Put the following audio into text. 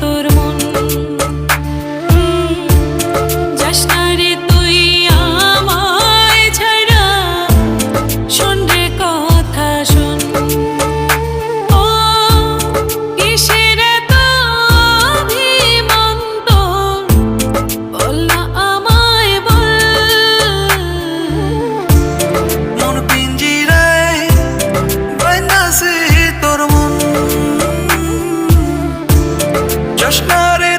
তোর জশ্নারে